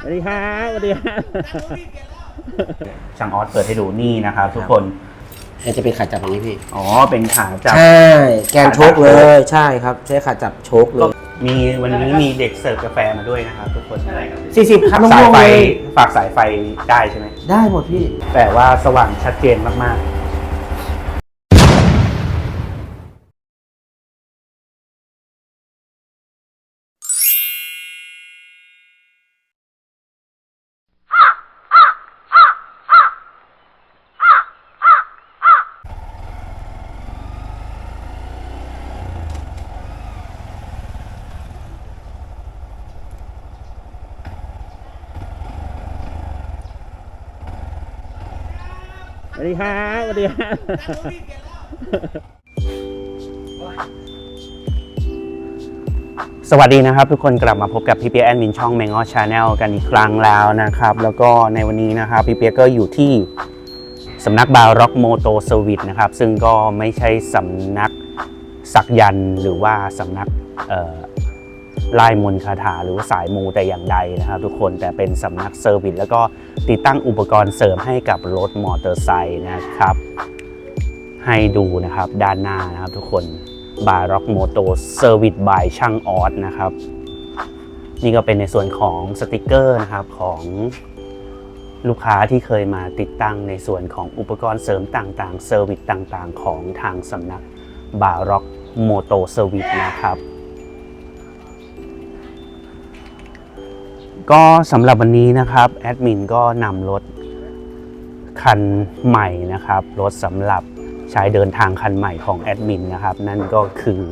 สวัสดีครับสวัสดีครับช่างออสเปิดให้ดูนี่นะครับ ทุกคนมันจะเป็นขาจับตรงนี้พี่ อ๋อ เป็นขาจับ ใช่ แกนโชกเลย ใช่ครับ ใช้ขาจับโชกเลย มีวันนี้มีเด็กเสิร์ฟกาแฟมาด้วยนะครับ ทุกคนสี่สิบครับสายน้องๆไฟเลยฝากสายไฟได้ใช่ไหม ได้หมดพี่ แต่ว่าสว่างชัดเจนมากๆ วัสดีครับสวัสดีครับสวัสดีนะครับ ทุกคนกลับมาพบกับพี่เปียแอดมินช่อง m a n g o Channel กันอีกครั้งแล้วนะครับ แล้วก็ในวันนี้นะครับพี่เปียก็อยู่ที่สำนักบาร็อกโมโตเซวิสนะครับ ซึ่งก็ไม่ใช่สำนักสักยันหรือว่าสำนัก เอ่อไล่มนคาถาหรือว่าสายมูแต่อย่างใดนะครับทุกคนแต่เป็นสำนักเซอร์วิสแล้วก็ติดตั้งอุปกรณ์เสริมให้กับรถมอเตอร์ไซค์นะครับ ให้ดูนะครับด้านหน้านะครับทุกคนบาร็อกโมโตเซอร์วิสบายช่างออสนะครับ นี่ก็เป็นในส่วนของสติกเกอร์นะครับของลูกค้าที่เคยมาติดตั้งในส่วนของอุปกรณ์เสริมต่างๆเซอร์วิสต่างๆ ของทางสำนักบาร็อกโมโตเซอร์วิสนะครับ ก็สำหรับวันนี้นะครับแอดมินก็นำรถคันใหม่นะครับ รถสำหรับใช้เดินทางคันใหม่ของแอดมินนะครับ นั่นก็คือ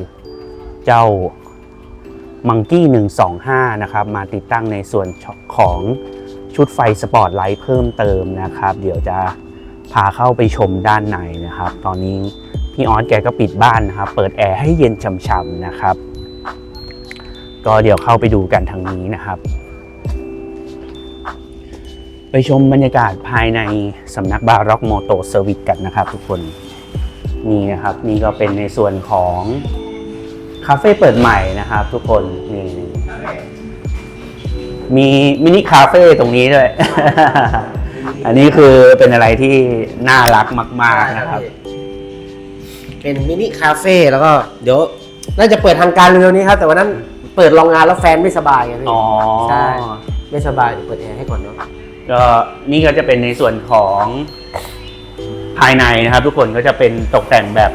เจ้ามังกี้125 นะครับ มาติดตั้งในส่วนของชุดไฟสปอร์ตไลท์เพิ่มเติมนะครับ เดี๋ยวจะพาเข้าไปชมด้านในนะครับ ตอนนี้พี่ออสแกก็ปิดบ้านนะครับ เปิดแอร์ให้เย็นช่ำๆนะครับ ก็เดี๋ยวเข้าไปดูกันทางนี้นะครับ ไปชมบรรยากาศภายในสำนักบาร็อกโมโตเซอร์วิสกันนะครับทุกคนนี่นะครับนี่ก็เป็นในส่วนของคาเฟ่เปิดใหม่นะครับ ทุกคนนี่มีมินิคาเฟ่ตรงนี้ด้วย อันนี้คือเป็นอะไรที่น่ารักมาก ๆนะครับ เป็นมินิคาเฟ่แล้วก็เดี๋ยวน่าจะเปิดทางการเร็วๆนี้ครับ แต่วันนั้นเปิดโรงงานแล้วแฟนไม่สบายไงพี่อ๋อใช่ไม่สบายเดี๋ยวเปิดแอร์ให้ก่อนเนาะ ก็นี่ก็จะเป็นในส่วนของภายในนะครับ ทุกคนก็จะเป็นตกแต่งแบบ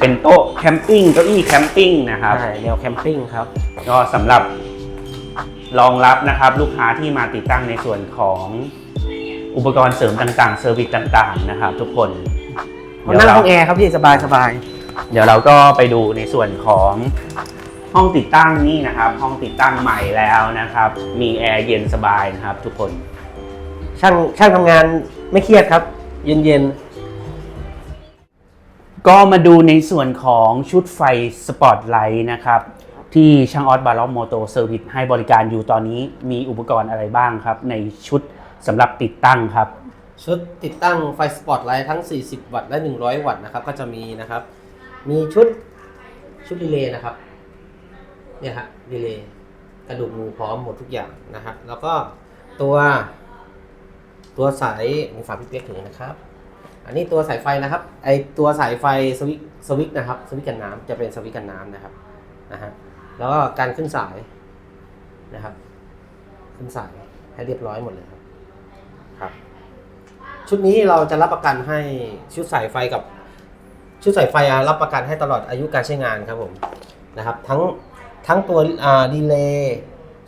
เป็นโต๊ะแคมปิ้งเก้าอี้แคมปิ้งนะครับใช่แนวแคมปิ้งครับก็สำหรับรองรับนะครับ ลูกค้าที่มาติดตั้งในส่วนของอุปกรณ์เสริมต่างๆเซอร์วิสต่างๆนะครับ ทุกคนมาเดี๋ยวนั่งเราห้องแอร์ครับพี่สบายสบายเดี๋ยวเราก็ไปดูในส่วนของห้องติดตั้งนี่นะครับ ห้องติดตั้งใหม่แล้วนะครับ มีแอร์เย็นสบายนะครับ ทุกคน ช่างช่างทำงานไม่เครียดครับ เย็นเย็นก็มาดูในส่วนของชุดไฟสปอตไลท์นะครับ ที่ช่างออสบาร์ล็อกโมโตเซอร์วิสให้บริการอยู่ตอนนี้มีอุปกรณ์อะไรบ้างครับ ในชุดสำหรับติดตั้งครับๆชุดติดตั้งไฟสปอตไลท์ทั้ง 40 วัตต์และ 100 วัตต์นะครับ ก็จะมีนะครับ มีชุดชุดรีเลย์นะครับเนี่ยฮะรีเลย์กระดูกงูพร้อมหมดทุกอย่างนะฮะแล้วก็ตัว ตัวสายมีฝาพี่เปียกถึงนะครับ อันนี้ตัวสายไฟนะครับ ไอตัวสายไฟสวิตช์สวิตช์นะครับ สวิตช์กันน้ำจะเป็นสวิตช์กันน้ำนะครับนะฮะแล้วก็การขึ้นสายนะครับ ขึ้นสายให้เรียบร้อยหมดเลยครับครับ ชุดนี้เราจะรับประกันให้ชุดสายไฟกับ ชุดสายไฟรับประกันให้ตลอดอายุการใช้งานครับผมนะครับ ทั้งทั้งตัวดีเลย์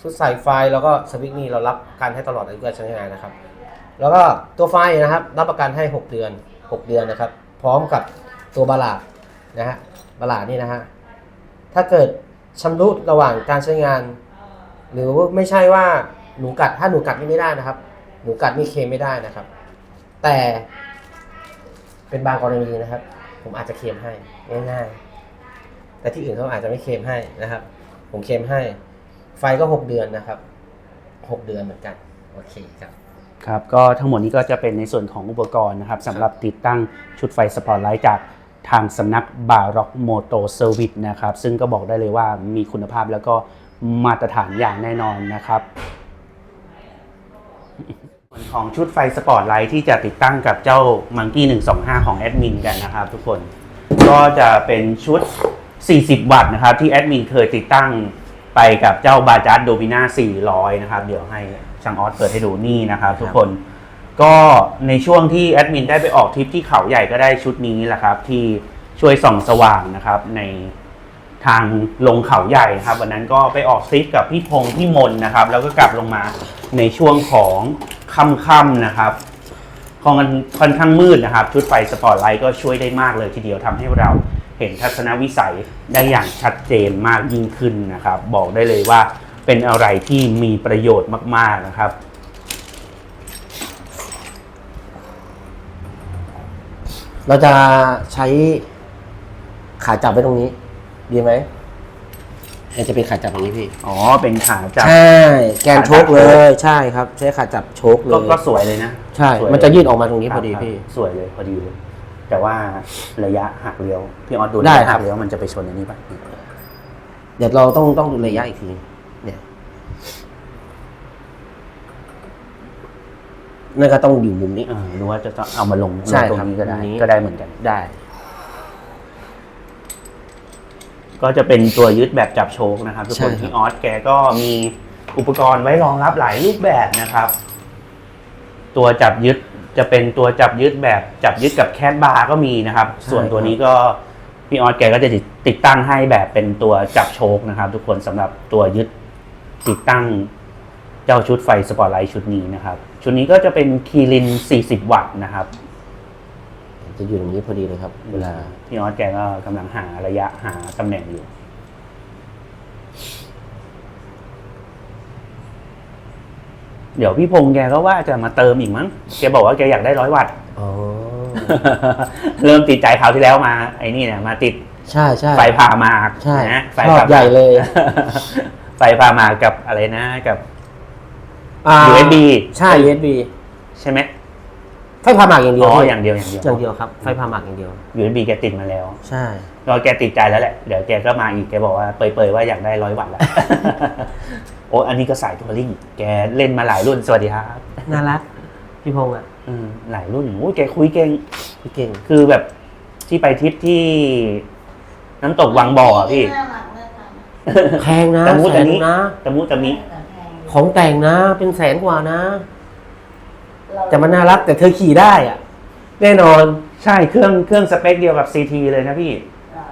ชุดสายไฟแล้วก็สวิตช์นี่เรารับประกันให้ตลอดอายุการใช้งานนะครับ แล้วก็ตัวไฟนะครับ รับประกันให้ 6 เดือน 6 เดือนนะครับ พร้อมกับตัวบาลาดนะฮะบาลาดนี่นะฮะถ้าเกิดชำรุดระหว่างการใช้งาน หรือไม่ใช่ว่าหนูกัดถ้าหนูกัดนี่ไม่ได้นะครับ หนูกัดนี่เคมไม่ได้นะครับ แต่เป็นบางกรณีนะครับ ผมอาจจะเคมให้ง่ายๆ แต่ที่อื่นเขาอาจจะไม่เคมให้นะครับ ผมเคมให้ ไฟก็ 6 เดือนนะครับ 6 เดือนเหมือนกัน โอเคครับ ครับก็ทั้งหมดนี้ก็จะเป็นในส่วนของอุปกรณ์นะครับสำหรับติดตั้งชุดไฟสปอตไลท์จากทางสำนักบาร็อกโมโตเซอร์วิสนะครับ ซึ่งก็บอกได้เลยว่ามีคุณภาพแล้วก็มาตรฐานอย่างแน่นอนนะครับส่วนของชุดไฟสปอร์ตไลท์ที่จะติดตั้งกับเจ้า Monkey 125 ของแอดมินกันนะครับทุกคนก็จะเป็นชุด 40 วัตต์นะครับ ที่แอดมินเคยติดตั้งไปกับเจ้าบาจัดโดบิน่า400 นะครับ เดี๋ยวให้ ช่างออสเปิดให้ดูนี่นะครับทุกคนก็ในช่วงที่แอดมินได้ไปออกทริปที่เขาใหญ่ก็ได้ชุดนี้แหละครับ ที่ช่วยส่องสว่างนะครับ ในทางลงเขาใหญ่นะครับวันนั้นก็ไปออกทริปกับพี่พงษ์พี่มนนะครับ แล้วก็กลับลงมาในช่วงของค่ำๆนะครับของมันค่อนข้างมืดนะครับ ชุดไฟสปอตไลท์ก็ช่วยได้มากเลยทีเดียวทำให้เราเห็นทัศนวิสัยได้อย่างชัดเจนมากยิ่งขึ้นนะครับ บอกได้เลยว่า เป็นอะไรที่มีประโยชน์มาก ๆนะครับ เราจะใช้ขาจับไว้ตรงนี้ ดีไหมเราจะเป็นขาจับตรงนี้พี่ อ๋อเป็นขาจับ ใช่ แกนโชกเลย ใช่ครับ ใช้ขาจับโชกเลก็ย ก็สวยเลยนะใช่ สวยมันจะยืดออกมาตรงนี้พอดีครับพี่ สวยเลยพอดีเลย แต่ว่าระยะหักเลี้ยวพี่ออสดูได้ระยะครัหับ กเลี้ยวมันจะไปชนอันนี้ป่ะเดี๋ยวเราต้องต้องดูระยะอีกทีเนี่ยนั่นก็ต้องอยู่มุมนี้เออหรือว่าจะต้องเอามาลงใช่ลงตรงครับนี้ก็ได้ตรงนี้ ก็ได้เหมือนกัน ได้ ก็จะเป็นตัวยึดแบบจับโชคนะครับทุกใช่คนครับพี่ออสแกก็มีอุปกรณ์ไว้รองรับหลายรูปแบบนะครับ ตัวจับยึดจะเป็นตัวจับยึดแบบจับยึดกับแคดบาร์ก็มีนะครับ ส่วนตัวนี้ก็พี่ออสแกก็จะติดตั้งให้แบบเป็นตัวจับโชคนะครับ ทุกคนสำหรับตัวยึด ติดตั้งเจ้าชุดไฟสปอตไลท์ชุดนี้นะครับ ชุดนี้ก็จะเป็นคีริน 40 วัตต์นะครับ จะอยู่ตรงนี้พอดีเลยครับ เวลาพี่ออสแกก็กำลังหาระยะหาตำแหน่งอยู่ เดี๋ยวพี่พงษ์แกก็ว่าจะมาเติมอีกมั้ง แกบอกว่าแกอยากได้ร้อยวัตต์ อ๋อ เริ่มติดใจคราวที่แล้วมา ไอ้นี่เนี่ยมาติดใช่ใช่ไฟพามาใช่นะไฟชอบพาใหญ่เลย ไฟพามากับอะไรนะกับ อ่า USB ใช่ USB ใช่ไหมไฟพาหมากอย่างเดียวอ๋อพี่อย่างเดียวอย่างเดียว อย่างเดียวครับไฟพาหมากอย่างเดียว USB แกติดมาแล้ว ใช่ก็แกติดใจแล้วแหละ เดี๋ยวแกก็มาอีก แกบอกว่าเปยๆว่าอยากได้ร้อยวัตต์แล้ว โอ้อันนี้ก็สายทัวริงแกเล่นมาหลายรุ่น สวัสดีครับน่ารัก พี่พงษ์อะอืมหลายรุ่นโอ้ยแกคุยเก่ง พี่เก่ง คือแบบที่ไปทริปที่น้ำตกวังบ่ออะพี่ น่ารักมากค่ะ แพงนะแต่มูแสแต่นนี้นะ ตะมุตะมิแต่แพงของแต่งนะ เป็นแสนกว่านะเราแต่มันน่ารักแต่เธอขี่ได้อะแน่นอน ใช่เครื่องเครื่องสเปคเดียวกับ CT เลยนะพี่ อ่า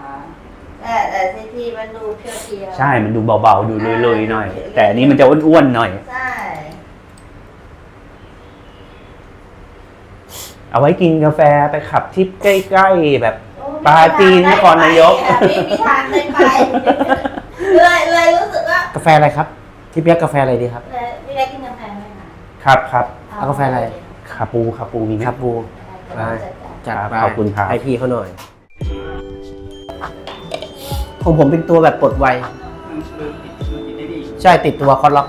แต่แต่ซีทีมันดูเพียวๆใช่มันดูเบาๆ ดูลุยๆหน่อย แต่อันนี้มันจะอ้วนๆหน่อย ใช่เอาไว้กินกาแฟไปขับทริปใกล้ๆแบบ โอ้ปาจีนนครนายก ไม่มีทางได้ไปเลยเลยรู้สึกว่ากา แฟอะไรครับที่เปียกกาแฟอะไรดีครับเลยไม่ได้กินกาแฟไหมคะครับครับเอากาแฟอะไร คาปูคาปูมีไหม ครับบูได้ จัดครับไปขอบคุณครับ ให้พี่เขาหน่อย ของผมเป็นตัวแบบปลดไวใช่ติดตัวคอนล็อก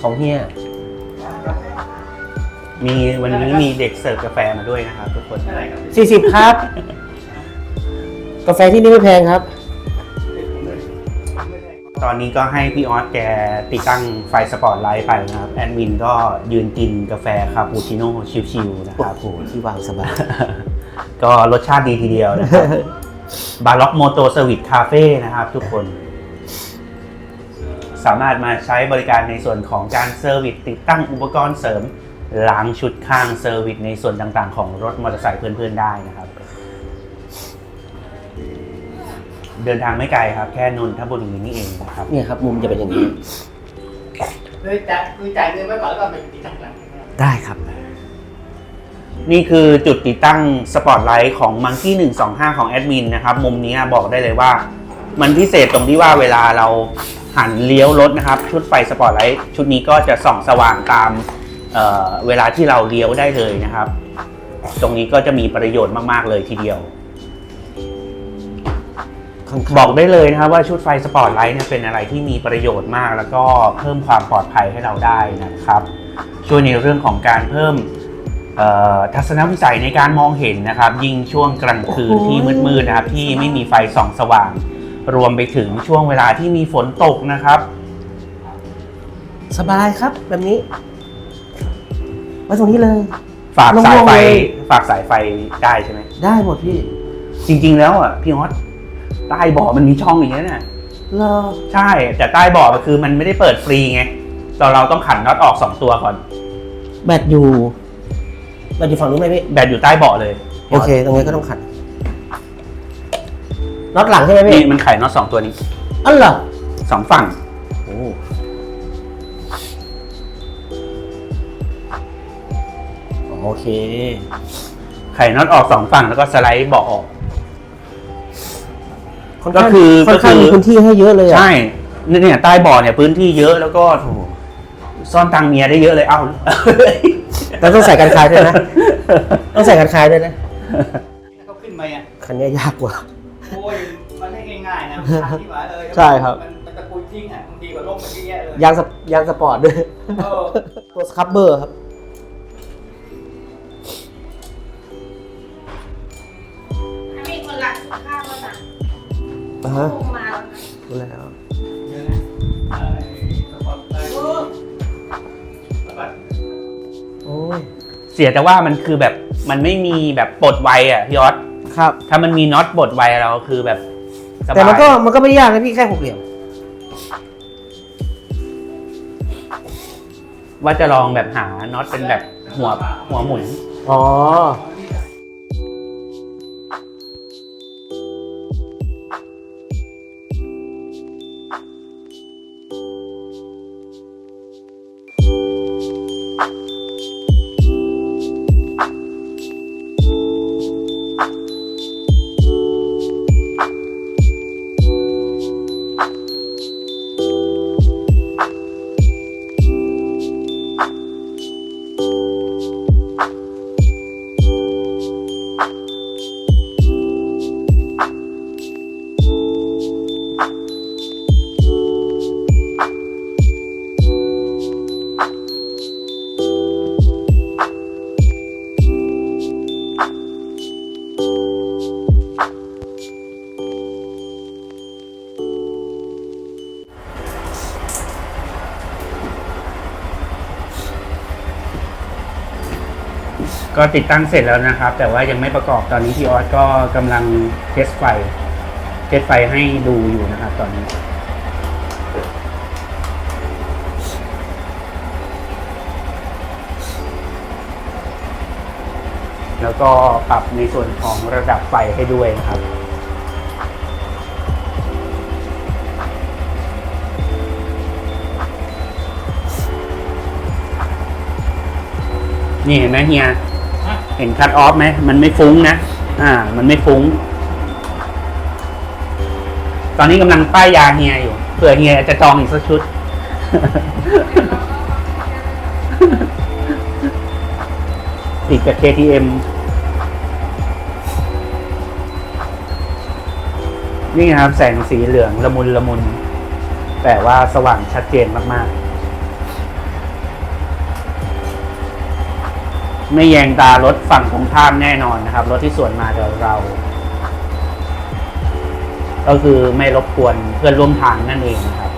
ของเฮีย มีวันนี้มีเด็กเสิร์ฟกาแฟมาด้วยนะครับ ทุกคนสี่สิบครับ กาแฟที่นี่ไม่แพงครับ ตอนนี้ก็ให้พี่ออสแกติดตั้งไฟสปอตไลท์ไปนะครับ แอดมินก็ยืนกินกาแฟคาปูชิโน่ชิวๆนะคโอ้รับโหที่วางสบายก็รสชาติดีทีเดียวนะครับ บาล็อกโมโตเซอร์วิสคาเฟ่นะครับ ทุกคน สามารถมาใช้บริการในส่วนของการเซอร์วิสติดตั้งอุปกรณ์เสริม ล้างชุดข้างเซอร์วิสในส่วนต่างๆ ของรถมอเตอร์ไซค์เพื่อนๆได้นะครับ เดินทางไม่ไกลครับ แค่นนทบุรีนี่เองนะครับ เนี่ยครับ มุมจะเป็นอย่างนี้ คือจ่ายคือจ่ายเงินไว้ก่อนแล้วก็ไปติดตั้งหลังนะครับได้ครับ นี่คือจุดติดตั้งสปอตไลท์ของ Monkey 125 ของแอดมินนะครับ มุมนี้บอกได้เลยว่า มันพิเศษตรงที่ว่าเวลาเราหันเลี้ยวรถนะครับ ชุดไฟสปอตไลท์ชุดนี้ก็จะส่องสว่างตาม เอ่อเวลาที่เราเลี้ยวได้เลยนะครับ ตรงนี้ก็จะมีประโยชน์มาก ๆ เลยทีเดียว บอกได้เลยนะครับว่าชุดไฟสปอตไลท์เนี่ยเป็นอะไรที่มีประโยชน์มาก แล้วก็เพิ่มความปลอดภัยให้เราได้นะครับ ช่วยในเรื่องของการเพิ่มเอ่อทัศนวิสัยในการมองเห็นนะครับ ยิ่งช่วงกลางคืนโอ้โหที่มืดๆนะครับ ที่ไม่มีไฟส่องสว่าง รวมไปถึงช่วงเวลาที่มีฝนตกนะครับ สบายครับแบบนี้ ไว้ตรงนี้เลย ฝากสายไฟโล่งๆเลย ฝากสายไฟได้ใช่ไหม ได้หมดพี่จริง ๆ แล้วอะพี่ฮอตใต้เบาะมันมีช่องอย่างนี้ยน่ะรอใช่ แต่ใต้เบาะมันคือมันไม่ได้เปิดฟรีไง เราเราต้องขันน็อตออกสองตัวก่อน แบตอยู่แบตอยู่ฝั่งนู้นไหมพี่แบตอยู่ใต้เบาะเลยโอเค ตรงนี้ก็ต้องขัดน็อตหลังใช่ไหมนี่พี่มันไขน็อตสองตัวนี้ อันเหรอสองฝั่ง โอเค ไขน็อตออกสองฝั่งแล้วก็สไลด์เบาะออกค่อนข้างก็คือค่อนข้างก็คือมีพื้นที่ให้เยอะเลยอะใช่เนี่ยใต้เบาะเนี่ยพื้นที่เยอะแล้วก็โถซ่อนตังค์เมียได้เยอะเลยเอ้าแต่ต้องใส่กันคายด้วยนะ ต้องใส่กันคายด้วยนะถ้าเขาขึ้นไปอะ คันนี้ยากกว่า โอ้ย มันไม่ง่ายๆนะที่หวาเลยใช่ครับ มันมันตะกุยจริงอะบางทีก็ล่มมันเยอะแยะเลยยางสปยางสปอร์ตด้วย เออตัวสครับเบอร์ครับ ฮะลงมาแล้วนะรู้แล้วเดี๋ยวนะเอ่อสปอร์ตไลท์โอ้แล้วก็โอ้ยเสียแต่ว่ามันคือแบบมันไม่มีแบบปลดไวอะพี่ออสครับ ถ้ามันมีน็อตปลดไวเราคือแบบสบายแต่มันก็มันก็ไม่ยากนะพี่แค่หกเหลี่ยมว่าจะลองแบบหาน็อตเป็นแบบหัวหัวหมุน อ๋อ ก็ติดตั้งเสร็จแล้วนะครับ แต่ว่ายังไม่ประกอบตอนนี้พี่ออสก็กำลังเทสไฟ เทสไฟให้ดูอยู่นะครับตอนนี้แล้วก็ปรับในส่วนของระดับไฟให้ด้วยนะครับ นี่เห็นไหมเฮีย เห็นคัตออฟไหมมันไม่ฟุ้งนะ อ่า มันไม่ฟุ้ง ตอนนี้กำลังป้ายยาเฮียอยู่เผื่อเฮียจะจองอีกสักชุด ติดกับ KTM นี่ครับแสงสีเหลืองละมุนละมุน แต่ว่าสว่างชัดเจนมาก ๆ ไม่แยงตารถฝั่งตรงข้ามแน่นอนนะครับ รถที่สวนมาเดี๋ยวเรา ก็คือไม่รบกวนเพื่อนร่วมทางนั่นเองนะครับ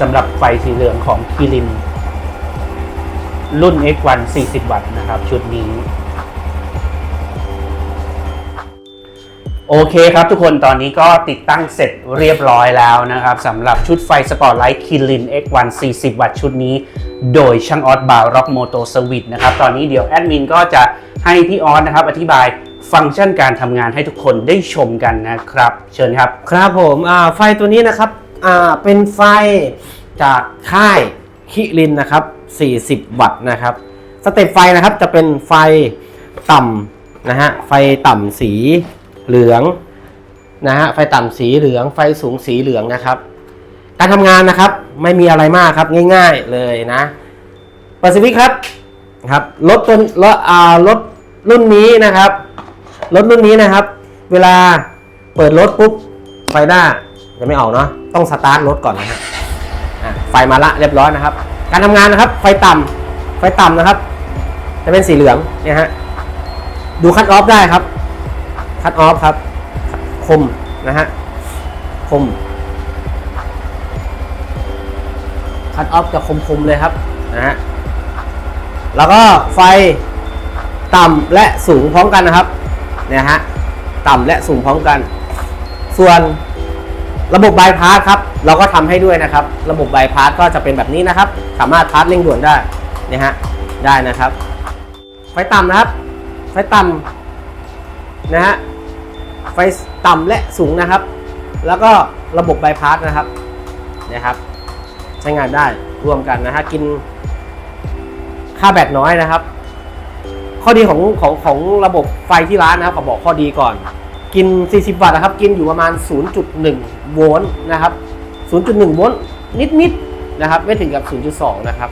สำหรับไฟสีเหลืองของคิริน รุ่น X1 40 วัตต์นะครับ ชุดนี้ โอเคครับทุกคนตอนนี้ก็ติดตั้งเสร็จเรียบร้อยแล้วนะครับสำหรับชุดไฟสปอร์ตไลท์คิริน X1 40 วัตต์ชุดนี้ โดยช่างออสบาร์ร็อกโมโตสวิตนะครับ ตอนนี้เดี๋ยวแอดมินก็จะให้พี่ออสนะครับอธิบายฟังก์ชันการทำงานให้ทุกคนได้ชมกันนะครับ เชิญครับ ครับผมไฟตัวนี้นะครับเป็นไฟจากค่ายคิรินนะครับ 40 วัตต์นะครับ สเต็ปไฟนะครับจะเป็นไฟต่ำนะฮะ ไฟต่ำสีเหลืองนะฮะ ไฟต่ำสีเหลือง ไฟสูงสีเหลืองนะครับ การทำงานนะครับ ไม่มีอะไรมากครับง่ายๆเลยนะปิดสวิตช์ครับครับรถตัวรถอ่ารถรุ่นนี้นะครับรถรุ่นนี้นะครับ เวลาเปิดรถปุ๊บไฟหน้าจะไม่ออกเนาะต้องสตาร์ทรถก่อนนะฮะไฟมาละเรียบร้อยนะครับ การทำงานนะครับ ไฟต่ำไฟต่ำนะครับ จะเป็นสีเหลืองเนี่ยฮะดูคัตออฟได้ครับคัตออฟครับคมนะฮะคม คัตออฟจะคมๆเลยครับนะฮะแล้วก็ไฟต่ำและสูงพร้อมกันนะครับเนี่ยฮะต่ำและสูงพร้อมกัน ส่วนระบบบายพาสครับ เราก็ทำให้ด้วยนะครับ ระบบบายพาสก็จะเป็นแบบนี้นะครับ สามารถพาสเร่งด่วนได้เนี่ยฮะได้นะครับ ไฟต่ำนะครับ ไฟต่ำนะฮะไฟต่ำและสูงนะครับ แล้วก็ระบบบายพาสนะครับนะครับ ใช้งานได้รวมกันนะฮะกินค่าแบตน้อยนะครับ ข้อดีของของของระบบไฟที่ร้านนะครับขอบอกข้อดีก่อน กิน 40 วัตต์นะครับ กินอยู่ประมาณ 0.1 โวลต์นะครับ 0.1 โวลต์นิดๆนะครับ ไม่ถึงกับ 0.2 นะครับ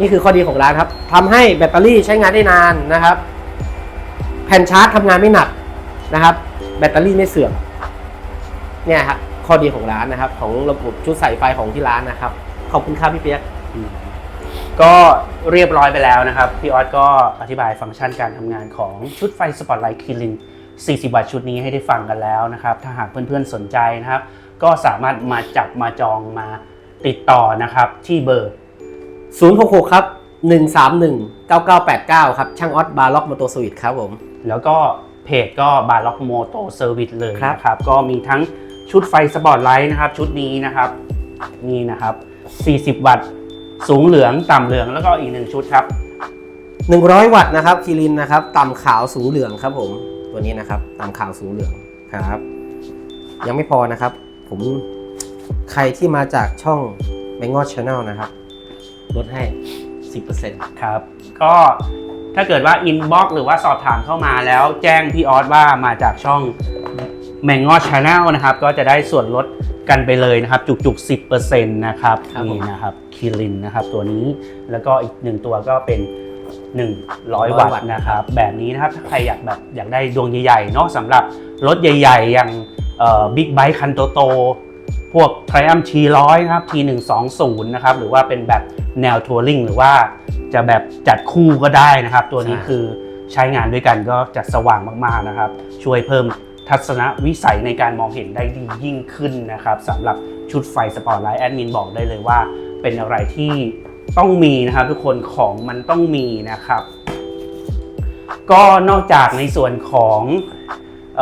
นี่คือข้อดีของร้านครับทำให้แบตเตอรี่ใช้งานได้นานนะครับ แผ่นชาร์จทำงานไม่หนักนะครับ แบตเตอรี่ไม่เสื่อมเนี่ยครับ ข้อดีของร้านนะครับ ของระบบชุดใส่ไฟของที่ร้านนะครับ ขอบคุณครับพี่เปียกก็เรียบร้อยไปแล้วนะครับ พี่ออสก็อธิบายฟังก์ชันการทำงานของชุดไฟสปอตไลท์คิลิน40 วัตต์ชุดนี้ให้ได้ฟังกันแล้วนะครับ ถ้าหากเพื่อนๆสนใจนะครับ ก็สามารถมาจับมาจองมาติดต่อนะครับที่เบอร์ 066 ครับ 131 9989 ครับ ช่างออสบาร์ล็อกมอเตอร์สวิตครับผม แล้วก็เพจก็บาร์ล็อกโมโตเซอร์วิสเลยครับนะครับ ก็มีทั้ง ชุดไฟสปอตไลท์นะครับ ชุดนี้นะครับนี่นะครับ 40 วัตต์ สูงเหลืองต่ำเหลืองแล้วก็อีกหนึ่งชุดครับ 100 วัตต์นะครับคิรินนะครับต่ำขาวสูงเหลืองครับผมตัวนี้นะครับต่ำขาวสูงเหลืองครับ ยังไม่พอนะครับ ผมใครที่มาจากช่อง b a n g o Channel นะครับลดให้ 10%ครับ ก็ถ้าเกิดว่าอินบ็อกหรือว่าสอบถามเข้ามาแล้วแจ้งพี่ออสว่ามาจากช่อง m a n g o Channel นะครับก็จะได้ส่วนลดกันไปเลยนะครับ จุกๆ 10%นะครับครับผม นี่นะครับคิรินนะครับตัวนี้แล้วก็อีกหนึ่งตัวก็เป็น 100 วัตต์นะครับแบบนี้นะครับถ้าใครอยากแบบอยากได้ดวงใหญ่ๆเนาะสำหรับรถใหญ่ๆ อย่างบิ๊กไบค์คันโตๆพวก Triumph T100 นะครับ T120 นะครับหรือว่าเป็นแบบแนวทัวริงหรือว่าจะแบบจัดคู่ก็ได้นะครับ ตัวนี้ใช่ คือใช้งานด้วยกันก็จะสว่างมากๆนะครับ ช่วยเพิ่ม ทัศนวิสัยในการมองเห็นได้ดียิ่งขึ้นนะครับสำหรับชุดไฟสปอร์ตไลท์แอดมินบอกได้เลยว่า เป็นอะไรที่ต้องมีนะครับ ทุกคนของมันต้องมีนะครับ ก็นอกจากในส่วนของเ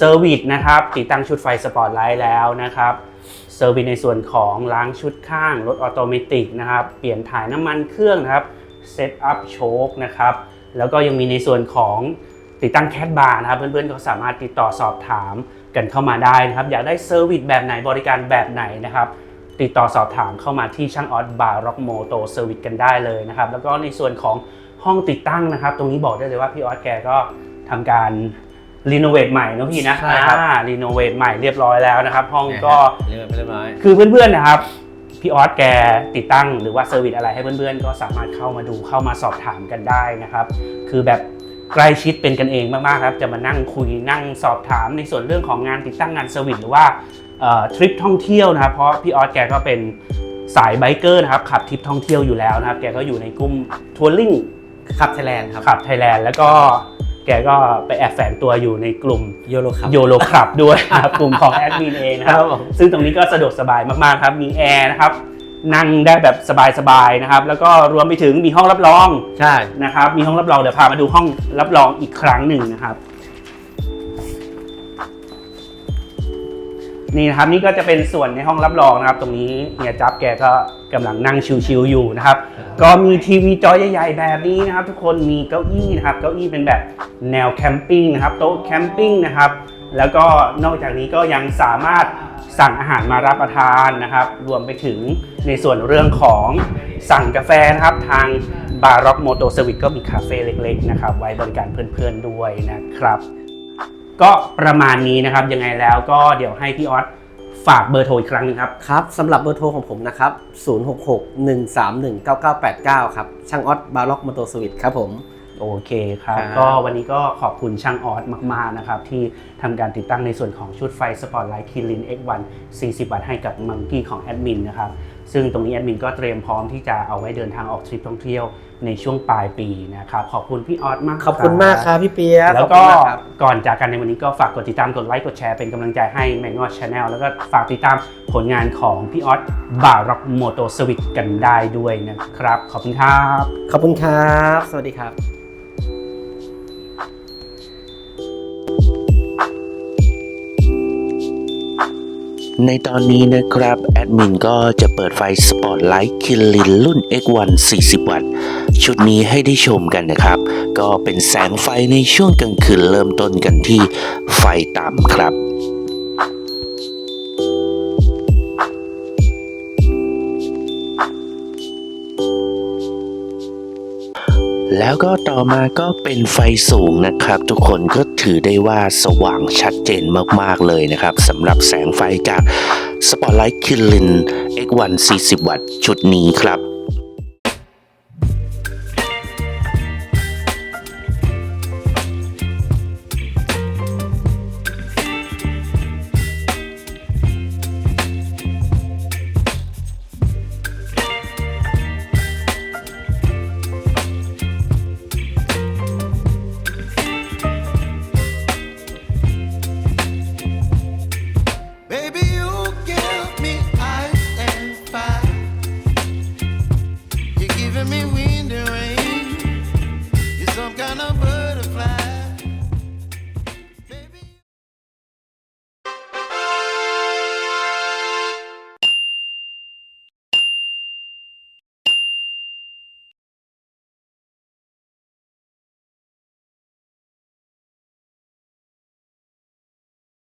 ซอร์วิสนะครับติดตั้งชุดไฟสปอร์ตไลท์แล้วนะครับเซอร์วิสในส่วนของล้างชุดข้างรถออโตเมติกนะครับเปลี่ยนถ่ายน้ำมันเครื่องนะครับเซตอัพโชคนะครับแล้วก็ยังมีในส่วนของ ติดตั้งแคดบาร์นะครับ เพื่อนๆก็สามารถติดต่อสอบถามกันเข้ามาได้นะครับ อยากได้เซอร์วิสแบบไหนบริการแบบไหนนะครับ ติดต่อสอบถามเข้ามาที่ช่างออสบาร์ร็อกโมโตเซอร์วิสกันได้เลยนะครับ แล้วก็ในส่วนของห้องติดตั้งนะครับ ตรงนี้บอกได้เลยว่าพี่ออสแกก็ทำการรีโนเวทใหม่เนอะพี่นะใช่ครับรีโนเวทใหม่เรียบร้อยแล้วนะครับ ห้องก็เรียบร้อยเรียบร้อยคือเพื่อนๆนะครับพี่ออสแกติดตั้งหรือว่าเซอร์วิสอะไรให้เพื่อนๆ ก็สามารถเข้ามาดูเข้ามาสอบถามกันได้นะครับ คือแบบ ใกล้ชิดเป็นกันเองมากๆครับ จะมานั่งคุยนั่งสอบถามในส่วนเรื่องของงานติดตั้งงานเซอร์วิสหรือว่าเอ่อทริปท่องเที่ยวนะครับ เพราะพี่ออสแกก็เป็นสายไบเกอร์นะครับขับทริปท่องเที่ยวอยู่แล้วนะครับ แกก็อยู่ในกลุ่มทัวริงขับไทยแลนด์ครับขับไทยแลนด์แล้วก็แกก็ไปแอบแฝงตัวอยู่ในกลุ่มโยโรครับโยโลคลับด้วยนะครับกลุ่มของแอดมินเองนะครับครับผมซึ่งตรงนี้ก็สะดวกสบายมากๆครับมีแอร์นะครับ นั่งได้แบบสบายๆนะครับ แล้วก็รวมไปถึงมีห้องรับรองใช่ นะครับ มีห้องรับรองเดี๋ยวพามาดูห้องรับรองอีกครั้งหนึ่งนะครับ นี่นะครับนี่ก็จะเป็นส่วนในห้องรับรองนะครับ ตรงนี้เฮียจับแกก็กำลังนั่งชิวๆอยู่นะครับ ก็มีทีวีจอใหญ่ๆแบบนี้นะครับ ทุกคนมีเก้าอี้นะครับ เก้าอี้เป็นแบบแนวแคมปิ้งนะครับ โต๊ะแคมปิ้งนะครับ แล้วก็นอกจากนี้ก็ยังสามารถสั่งอาหารมารับประทานนะครับ รวมไปถึงในส่วนเรื่องของสั่งกาแฟนะครับ ทางบาร์ร็อกโมโตเซอร์วิสก็มีคาเฟ่เล็กๆนะครับ ไว้บริการเพื่อนๆด้วยนะครับ ก็ประมาณนี้นะครับยังไงแล้วก็เดี๋ยวให้พี่ออสฝากเบอร์โทรอีกครั้งหนึงครับ ครับสำหรับเบอร์โทรของผมนะครับ 066-131-9989 ครับ ช่างออสบาร์ล็อกมอเตอร์สวิตครับผม โอเคครับ ครับ ก็วันนี้ก็ขอบคุณช่างออสมาก ๆ นะครับ ที่ทำการติดตั้งในส่วนของชุดไฟสปอตไลท์คิริน X1 40 วัตต์ให้กับมังกี้ของแอดมินนะครับ ซึ่งตรงนี้แอดมินก็เตรียมพร้อมที่จะเอาไว้เดินทางออกทริปท่องเที่ยวในช่วงปลายปีนะครับ ขอบคุณพี่ออสมากขอบคุณมากครับพี่เปียแล้วขอบก็คุณมากครับ ก่อนจากกันในวันนี้ก็ฝากกดติดตามกดไลค์กดแชร์เป็นกำลังใจให้ m a n g o Channel แล้วก็ฝากติดตามผลงานของพี่ออสบาร็อกโมโตสวิตกันได้ด้วยนะครับ ขอบคุณครับ ขอบคุณครับ สวัสดีครับ ในตอนนี้นะครับ แอดมินก็จะเปิดไฟสปอตไลท์คิลินรุ่น X1 40 วัตต์ ชุดนี้ให้ได้ชมกันนะครับ ก็เป็นแสงไฟในช่วงกลางคืนเริ่มต้นกันที่ไฟต่ำครับ แล้วก็ต่อมาก็เป็นไฟสูงนะครับ ทุกคนก็ถือได้ว่าสว่างชัดเจนมากๆเลยนะครับสำหรับแสงไฟจาก Spotlight Kirin X1 40 วัตต์ชุดนี้ครับ